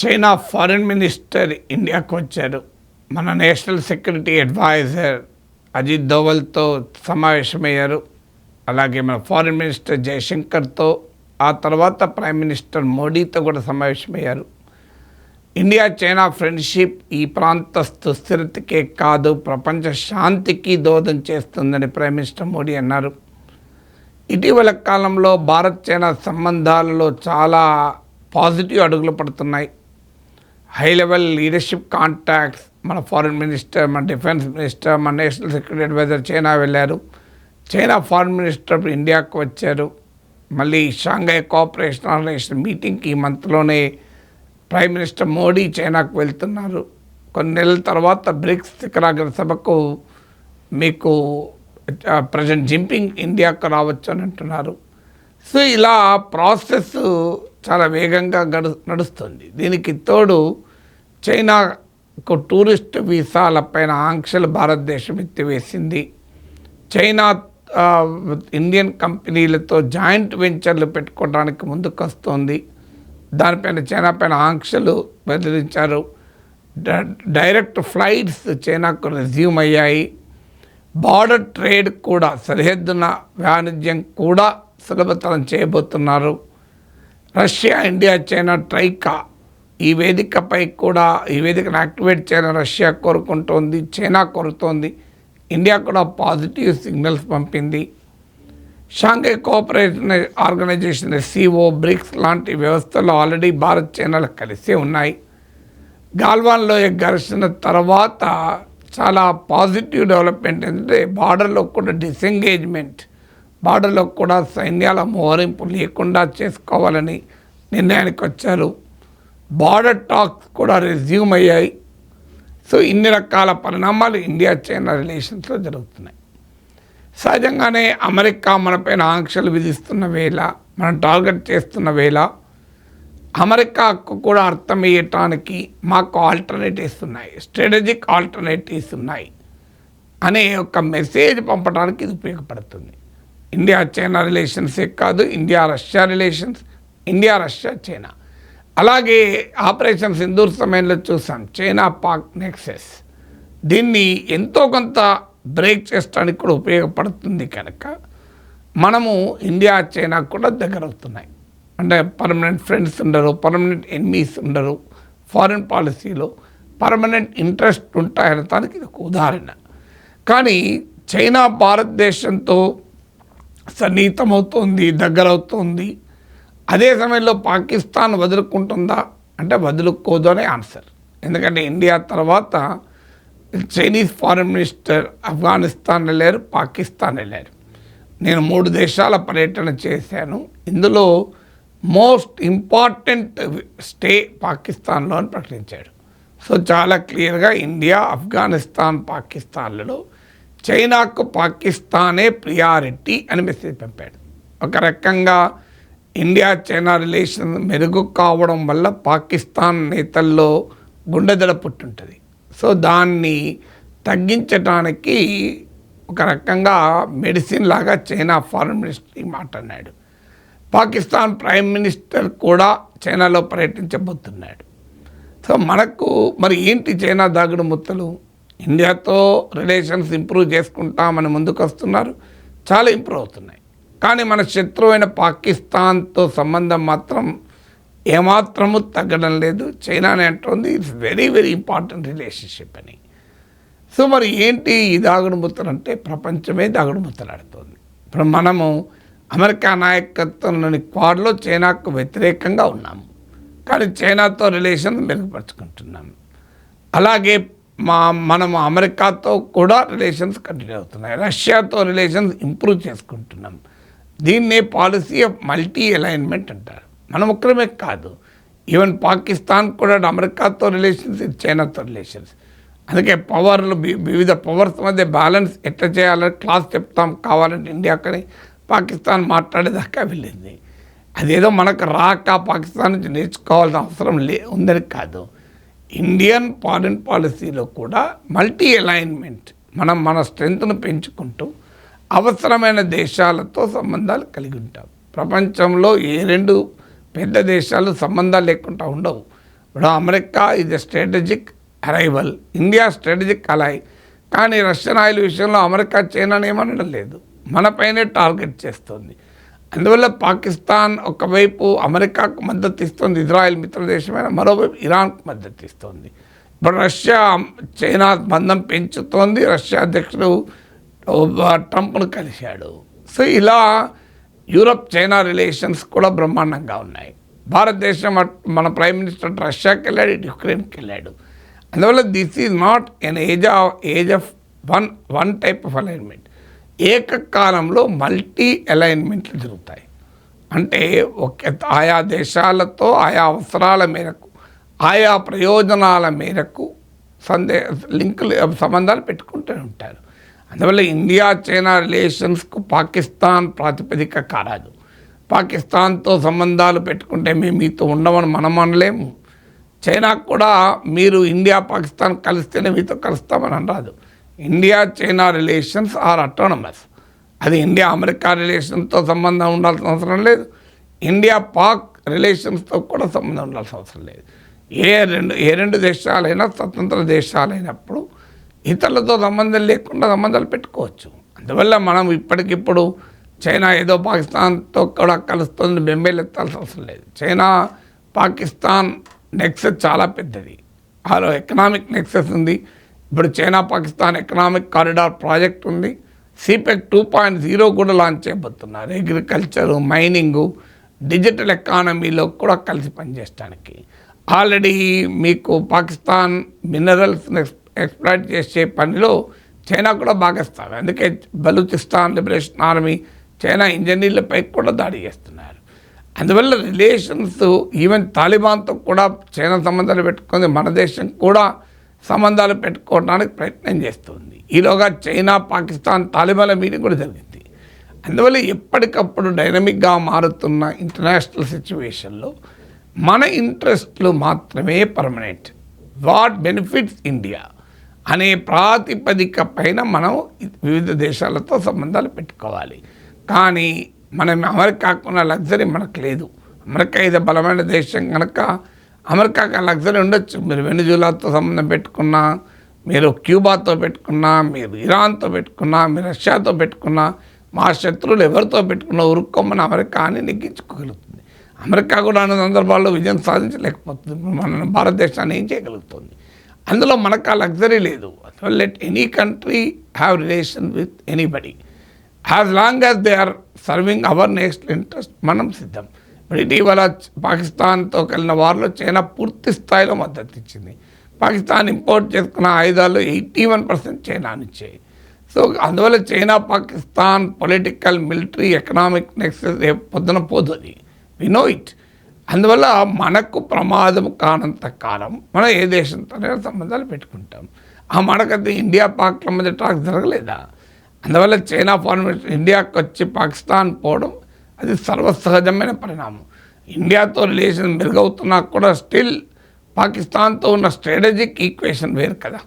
China foreign minister ఇండియాకు వచ్చారు. మన నేషనల్ సెక్యూరిటీ అడ్వైజర్ అజిత్ దోవల్తో సమావేశమయ్యారు. అలాగే మన ఫారిన్ మినిస్టర్ జయశంకర్తో ఆ తర్వాత ప్రైమ్ మినిస్టర్ మోడీతో కూడా సమావేశమయ్యారు. ఇండియా చైనా ఫ్రెండ్షిప్ ఈ ప్రాంత సుస్థిరతకే కాదు ప్రపంచ శాంతికి దోహదం చేస్తుందని ప్రైమ్ మినిస్టర్ మోడీ అన్నారు. ఇటీవల కాలంలో భారత్ చైనా సంబంధాలలో చాలా పాజిటివ్ అడుగులు పడుతున్నాయి. హై లెవెల్ లీడర్షిప్ కాంటాక్ట్స్ మన ఫారిన్ మినిస్టర్ మన డిఫెన్స్ మినిస్టర్ మన నేషనల్ సెక్యూరిటీ అడ్వైజర్ చైనా వెళ్ళారు. చైనా ఫారిన్ మినిస్టర్ ఇప్పుడు ఇండియాకు వచ్చారు. మళ్ళీ షాంఘై కోఆపరేషన్ ఆర్గనైజేషన్ మీటింగ్కి ఈ మంత్లోనే ప్రైమ్ మినిస్టర్ మోడీ చైనాకు వెళ్తున్నారు. కొన్ని నెలల తర్వాత బ్రిక్స్ శిఖరాగ్ర సభకు మీకు ప్రజెంట్ జింపింగ్ ఇండియాకు రావచ్చు అని అంటున్నారు. సో ఇలా ప్రాసెస్ చాలా వేగంగా గడు నడుస్తుంది. దీనికి తోడు చైనాకు టూరిస్ట్ వీసాలపైన ఆంక్షలు భారతదేశం ఎత్తివేసింది చైనా ఇండియన్ కంపెనీలతో జాయింట్ వెంచర్లు పెట్టుకోవడానికి ముందుకు వస్తుంది దానిపైన చైనా పైన ఆంక్షలు బెదిరించారు డైరెక్ట్ ఫ్లైట్స్ చైనాకు రెజ్యూమ్ అయ్యాయి. బార్డర్ ట్రేడ్ కూడా సరిహద్దున వాణిజ్యం కూడా సులభతరం చేయబోతున్నారు. రష్యా ఇండియా చైనా ట్రైకా ఈ వేదికపై కూడా ఈ వేదికను యాక్టివేట్ చేయాలని రష్యా కోరుకుంటోంది చైనా కోరుతోంది. ఇండియా కూడా పాజిటివ్ సిగ్నల్స్ పంపింది. Shanghai cooperation organisation SCO BRICS లాంటి వ్యవస్థలు ఆల్రెడీ భారత్ చైనాలు కలిసే ఉన్నాయి. గాల్వాన్లో ఘర్షణ తర్వాత చాలా పాజిటివ్ డెవలప్మెంట్ ఏంటంటే బార్డర్లో కూడా డిసెంగేజ్మెంట్ బార్డర్లో కూడా సైన్యాల మోహరింపు లేకుండా చేసుకోవాలని నిర్ణయానికి వచ్చారు. బార్డర్ టాక్స్ కూడా రెజ్యూమ్ అయ్యాయి. సో ఇన్ని రకాల పరిణామాలు ఇండియా చైనా రిలేషన్స్లో జరుగుతున్నాయి. సహజంగానే అమెరికా మనపైన ఆంక్షలు విధిస్తున్న వేళ మనం టార్గెట్ చేస్తున్న వేళ అమెరికాకు కూడా అర్థమయ్యటానికి మాకు ఆల్టర్నేటివ్స్ ఉన్నాయి. స్ట్రాటజిక్ ఆల్టర్నేటివ్స్ ఉన్నాయి అనే ఒక మెసేజ్ పంపడానికి ఇది ఉపయోగపడుతుంది. ఇండియా చైనా రిలేషన్సే కాదు India Russia relations India Russia China అలాగే ఆపరేషన్ సింధూర్ సమయంలో చూసాం చైనా పాక్ నెక్సెస్. దీన్ని ఎంతో కొంత బ్రేక్ చేసడానికి కూడా ఉపయోగపడుతుంది కనుక మనము ఇండియా చైనా కూడా దగ్గర అవుతున్నాయి. అంటే పర్మనెంట్ ఫ్రెండ్స్ ఉండరు పర్మనెంట్ ఎనిమీస్ ఉండరు ఫారిన్ పాలసీలో పర్మనెంట్ ఇంట్రెస్ట్ ఉంటాయనటానికి ఇది ఒక ఉదాహరణ. కానీ చైనా భారతదేశంతో సన్నిహితమవుతోంది దగ్గరవుతోంది. అదే సమయంలో పాకిస్తాన్ వదులుకుంటుందా? అంటే వదులుకోదు అనే ఆన్సర్. ఎందుకంటే ఇండియా తర్వాత చైనీస్ ఫారిన్ మినిస్టర్ ఆఫ్ఘనిస్తాన్ వెళ్ళారు పాకిస్తాన్ వెళ్ళారు నేను మూడు దేశాల పర్యటన చేశాను. ఇందులో మోస్ట్ ఇంపార్టెంట్ స్టే పాకిస్తాన్లో అని ప్రకటించాడు. సో చాలా క్లియర్గా ఇండియా ఆఫ్ఘనిస్తాన్ పాకిస్తాన్లలో చైనాకు పాకిస్తానే ప్రియారిటీ అని మెసేజ్ పంపాడు. ఒక రకంగా ఇండియా చైనా రిలేషన్ మెరుగు కావడం వల్ల పాకిస్తాన్ నేతల్లో గుండెదడ పుట్టుంటుంది. సో దాన్ని తగ్గించడానికి ఒక రకంగా మెడిసిన్ లాగా చైనా ఫారెన్ మినిస్టర్ మాట్లాడినాడు. పాకిస్తాన్ ప్రైమ్ మినిస్టర్ కూడా చైనాలో పర్యటించబోతున్నాడు. సో మనకు మరి ఏంటి చైనా దాగుడు ముత్తలు? ఇండియాతో రిలేషన్స్ ఇంప్రూవ్ చేసుకుంటామని ముందుకు వస్తున్నారు చాలా ఇంప్రూవ్ అవుతున్నాయి. కానీ మన శత్రువైన పాకిస్తాన్తో సంబంధం మాత్రం ఏమాత్రము తగ్గడం లేదు. చైనానే అంటుంది it's very very important relationship అని. సో మరి ఏంటి ఈ దాగుడుమూతలు అంటే? ప్రపంచమే దాగుడుమూతలాడుతుంది ఇప్పుడు మనము అమెరికా నాయకత్వంలోని క్వాడ్లో చైనాకు వ్యతిరేకంగా ఉన్నాము. కానీ చైనాతో రిలేషన్ మెరుగుపరుచుకుంటున్నాము. అలాగే మా మనం అమెరికాతో కూడా రిలేషన్స్ కంటిన్యూ అవుతున్నాయి. రష్యాతో రిలేషన్స్ ఇంప్రూవ్ చేసుకుంటున్నాం దీన్నే పాలసీ ఆఫ్ మల్టీ అలైన్మెంట్ అంటారు. మనం ఒక్కరమే కాదు. ఈవెన్ పాకిస్తాన్ కూడా అమెరికాతో రిలేషన్స్ చైనాతో రిలేషన్స్. అందుకే పవర్లు వివిధ పవర్స్ మధ్య బ్యాలెన్స్ ఎట్లా చేయాలని క్లాస్ చెప్తాం. కావాలంటే ఇండియా కానీ పాకిస్తాన్ మాట్లాడేదాకా వెళ్ళింది. అదేదో మనకు రాక పాకిస్తాన్ నుంచి నేర్చుకోవాల్సిన అవసరం లే ఉందని కాదు. ఇండియన్ ఫారిన్ పాలసీలో కూడా మల్టీ అలైన్మెంట్ మనం మన స్ట్రెంగ్త్ను పెంచుకుంటూ అవసరమైన దేశాలతో సంబంధాలు కలిగి ఉంటాం. ప్రపంచంలో ఏ రెండు పెద్ద దేశాలు సంబంధాలు లేకుండా ఉండవు. ఇప్పుడు అమెరికా ఇది strategic rival India strategic ally కానీ రష్యన్ ఆయిల్ విషయంలో అమెరికా చైనాని ఏమనడం లేదు. మనపైనే టార్గెట్ చేస్తుంది. అందువల్ల పాకిస్తాన్ ఒకవైపు అమెరికాకు మద్దతు ఇస్తుంది ఇజ్రాయెల్ మిత్ర దేశమైన మరోవైపు ఇరాన్కు మద్దతు ఇస్తుంది. ఇప్పుడు రష్యా చైనా బంధం పెంచుతోంది రష్యా అధ్యక్షుడు ట్రంప్ను కలిశాడు. సో ఇలా యూరప్ చైనా రిలేషన్స్ కూడా బ్రహ్మాండంగా ఉన్నాయి. భారతదేశం మన ప్రైమ్ మినిస్టర్ రష్యాకి వెళ్ళాడు ఇటు యుక్రెయిన్కి వెళ్ళాడు. అందువల్ల this is not an age of age of one one type of alignment. ఏకకాలంలో మల్టీ అలైన్మెంట్లు జరుగుతాయి. అంటే ఒక ఆయా దేశాలతో ఆయా అవసరాల మేరకు ఆయా ప్రయోజనాల మేరకు సందే లింకులు సంబంధాలు పెట్టుకుంటూ ఉంటారు. అందువల్ల ఇండియా చైనా రిలేషన్స్కు పాకిస్తాన్ ప్రాతిపదిక కారాదు. పాకిస్తాన్తో సంబంధాలు పెట్టుకుంటే మేము మీతో ఉండమని మనం అనలేము. చైనాకు కూడా మీరు ఇండియా పాకిస్తాన్ కలిస్తేనే మీతో కలుస్తామని అనరాదు. India China relations are autonomous అది ఇండియా అమెరికా రిలేషన్తో సంబంధం ఉండాల్సిన అవసరం లేదు. ఇండియా పాక్ రిలేషన్స్తో కూడా సంబంధం ఉండాల్సిన అవసరం లేదు. ఏ రెండు ఏ రెండు దేశాలైనా స్వతంత్ర దేశాలైనప్పుడు ఇతరులతో సంబంధం లేకుండా సంబంధాలు పెట్టుకోవచ్చు. అందువల్ల మనం ఇప్పటికిప్పుడు చైనా ఏదో పాకిస్తాన్తో కూడా కలుస్తుంది బెంబేలు ఎత్తాల్సిన అవసరం లేదు. చైనా పాకిస్తాన్ నెక్సెస్ చాలా పెద్దది. ఆలో ఎకనామిక్ నెక్సెస్ ఉంది. ఇప్పుడు China Pakistan economic corridor project ఉంది. సిపెక్ టూ పాయింట్ జీరో కూడా లాంచ్ చేయబోతున్నారు. అగ్రికల్చరు మైనింగు డిజిటల్ ఎకానమీలో కూడా కలిసి పనిచేయడానికి. ఆల్రెడీ మీకు పాకిస్తాన్ మినరల్స్ ఎక్స్ప్లాయిట్ చేసే పనిలో చైనా కూడా భాగస్వామి. అందుకే బలూచిస్తాన్ లిబరేషన్ ఆర్మీ చైనా ఇంజనీర్లపై కూడా దాడి చేస్తున్నారు. అందువల్ల రిలేషన్స్ ఈవెన్ తాలిబాన్తో కూడా చైనా సంబంధాలు పెట్టుకుంది మన దేశం కూడా సంబంధాలు పెట్టుకోవడానికి ప్రయత్నం చేస్తుంది. ఈలోగా చైనా పాకిస్తాన్ తాలిబాన్ల మీటింగ్ కూడా జరిగింది. అందువల్ల ఎప్పటికప్పుడు డైనమిక్గా మారుతున్న ఇంటర్నేషనల్ సిచ్యువేషన్లో మన ఇంట్రెస్ట్లు మాత్రమే పర్మనెంట్. What benefits India? అనే ప్రాతిపదిక పైన మనం వివిధ దేశాలతో సంబంధాలు పెట్టుకోవాలి. కానీ మనం అమెరికాకున్న లగ్జరీ మనకు లేదు. అమెరికా ఇది బలమైన దేశం కనుక అమెరికాకి లగ్జరీ ఉండొచ్చు. మీరు వెనుజులాతో సంబంధం పెట్టుకున్నా మీరు క్యూబాతో పెట్టుకున్నా మీరు ఇరాన్తో పెట్టుకున్నా మీరు రష్యాతో పెట్టుకున్నా మా శత్రువులు ఎవరితో పెట్టుకున్నా ఉరుక్కోమని అమెరికా అని నెగ్గించుకోగలుగుతుంది అమెరికా కూడా అన్ని సందర్భాల్లో విజయం సాధించలేకపోతుంది. మన భారతదేశాన్ని ఏం చేయగలుగుతుంది? అందులో మనకు ఆ లగ్జరీ లేదు. Let any country have relation with anybody as long as they are serving our national interest మనం సిద్ధం. ఇప్పుడు ఇటీవల పాకిస్తాన్తో కలిగిన వారిలో చైనా పూర్తి స్థాయిలో మద్దతు ఇచ్చింది. పాకిస్తాన్ ఇంపోర్ట్ చేసుకున్న ఆయుధాలు ఎయిటీ వన్ పర్సెంట్ చైనా నుంచే సో అందువల్ల China Pakistan political military economic nexus రేపు పొద్దున పోదు అది. వి నో ఇట్ అందువల్ల మనకు ప్రమాదం కానంత కాలం మనం ఏ దేశంతోనే సంబంధాలు పెట్టుకుంటాం. ఆ మనకైతే ఇండియా పాక్ల మధ్య టాక్ జరగలేదా? అందువల్ల చైనా ఫార్మేషన్ ఇండియాకి వచ్చి పాకిస్తాన్ పోవడం అది సర్వసహజమైన పరిణామం. ఇండియాతో రిలేషన్ మెరుగవుతున్నా కూడా స్టిల్ పాకిస్తాన్తో ఉన్న స్ట్రాటజిక్ ఈక్వేషన్ వేరు కదా.